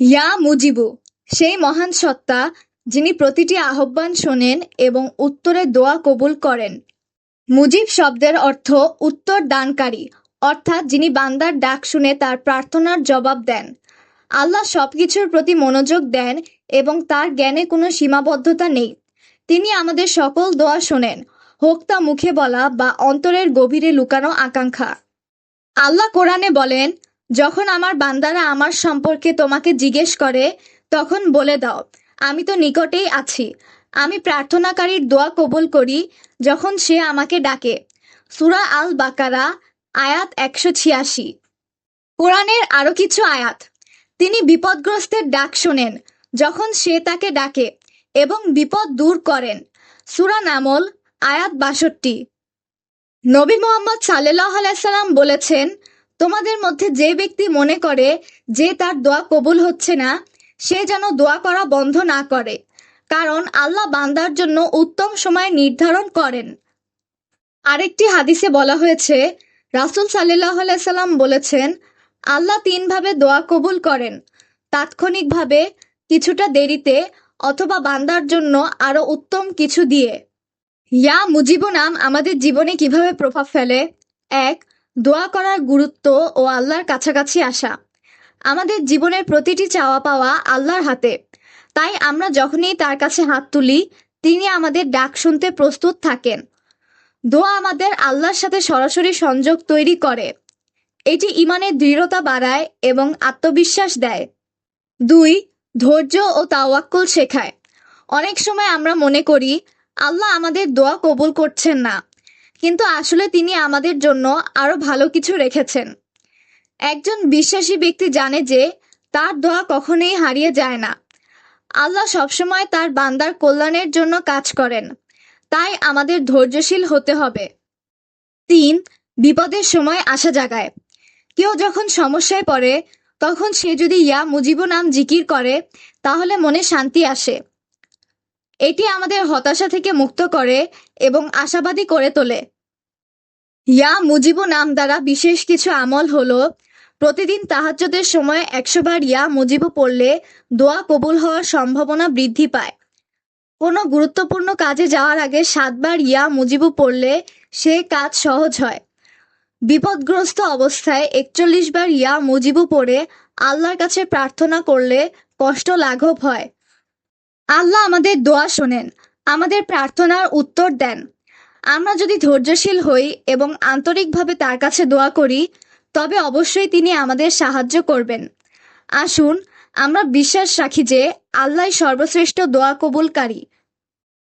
ইয়া মুজিবু, সেই মহান সত্তা যিনি প্রতিটি আহ্বান শোনেন এবং উত্তরে দোয়া কবুল করেন। মুজিব শব্দের অর্থ উত্তর দানকারী, অর্থাৎ যিনি বান্দার ডাক শুনে তার প্রার্থনার জবাব দেন। আল্লাহ সবকিছুর প্রতি মনোযোগ দেন এবং তার জ্ঞানে কোনো সীমাবদ্ধতা নেই। তিনি আমাদের সকল দোয়া শোনেন, হোক তা মুখে বলা বা অন্তরের গভীরে লুকানো আকাঙ্ক্ষা। আল্লাহ কোরআনে বলেন যখন আমার বান্দারা আমার সম্পর্কে তোমাকে জিজ্ঞেস করে, তখন বলে দাও, আমি তো নিকটেই আছি। আমি প্রার্থনাকারীর দোয়া কবুল করি যখন সে আমাকে ডাকে। সুরা আল বাকারা আয়াত একশো ছিয়াশি। কোরআনের আরও কিছু আয়াত। তিনি বিপদগ্রস্তের ডাক শোনেন যখন সে তাকে ডাকে এবং বিপদ দূর করেন। সুরা নামল, আয়াত বাষট্টি। নবী মোহাম্মদ সাল্লাহ আলাইসাল্লাম বলেছেন তোমাদের মধ্যে যে ব্যক্তি মনে করে যে তার দোয়া কবুল হচ্ছে না, সে যেন দোয়া করা বন্ধ না করে, কারণ আল্লাহ বান্দার জন্য উত্তম সময় নির্ধারণ করেন। আরেকটি হাদিসে বলা হয়েছে, রাসুল সাল্লাহ সাল্লাম বলেছেন, আল্লাহ তিনভাবে দোয়া কবুল করেন। তাৎক্ষণিকভাবে কিছুটা দেরিতে অথবা বান্দার জন্য আরও উত্তম কিছু দিয়ে। ইয়া মুজিবু নাম আমাদের জীবনে কীভাবে প্রভাব ফেলে? এক দোয়া করার গুরুত্ব ও আল্লাহর কাছাকাছি আসা। আমাদের জীবনের প্রতিটি চাওয়া পাওয়া আল্লাহর হাতে। তাই আমরা যখনই তার কাছে হাত তুলি, তিনি আমাদের ডাক শুনতে প্রস্তুত থাকেন। দোয়া আমাদের আল্লাহর সাথে সরাসরি সংযোগ তৈরি করে। এটি ইমানের দৃঢ়তা বাড়ায় এবং আত্মবিশ্বাস দেয়। দুই, ধৈর্য ও তাওয়াক্কুল শেখায়। অনেক সময় আমরা মনে করি, আল্লাহ আমাদের দোয়া কবুল করছেন না। কিন্তু আসলে তিনি আমাদের জন্য আরও ভালো কিছু রেখেছেন। একজন বিশ্বাসী ব্যক্তি জানে যে তার দোয়া কখনোই হারিয়ে যায় না। আল্লাহ সবসময় তার বান্দার কল্যাণের জন্য কাজ করেন। তাই আমাদের ধৈর্যশীল হতে হবে। তিন, বিপদের সময় আশা জাগায়। কেউ যখন সমস্যায় পড়ে, তখন সে যদি ইয়া মুজিব নাম জিকির করে, তাহলে মনে শান্তি আসে। এটি আমাদের হতাশা থেকে মুক্ত করে এবং আশাবাদী করে তোলে। ইয়া মুজিবু নাম দ্বারা বিশেষ কিছু আমল হলো, প্রতিদিন তাহাজ্জুদের সময় একশো বার ইয়া মুজিবু পড়লে দোয়া কবুল হওয়ার সম্ভাবনা বৃদ্ধি পায়। কোনো গুরুত্বপূর্ণ কাজে যাওয়ার আগে সাতবার ইয়া মুজিবু পড়লে সে কাজ সহজ হয়। বিপদগ্রস্ত অবস্থায় একচল্লিশ বার ইয়া মুজিবু পড়ে আল্লাহর কাছে প্রার্থনা করলে কষ্ট লাঘব হয়। আল্লাহ আমাদের দোয়া শোনেন, আমাদের প্রার্থনার উত্তর দেন। আমরা যদি ধৈর্যশীল হই এবং আন্তরিকভাবে তার কাছে দোয়া করি, তবে অবশ্যই তিনি আমাদের সাহায্য করবেন। আসুন, আমরা বিশ্বাস রাখি যে আল্লাহ সর্বশ্রেষ্ঠ দোয়া কবুলকারী।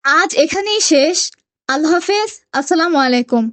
আজ এখানেই শেষ। আল্লাহ হাফেজ। আসসালামু আলাইকুম।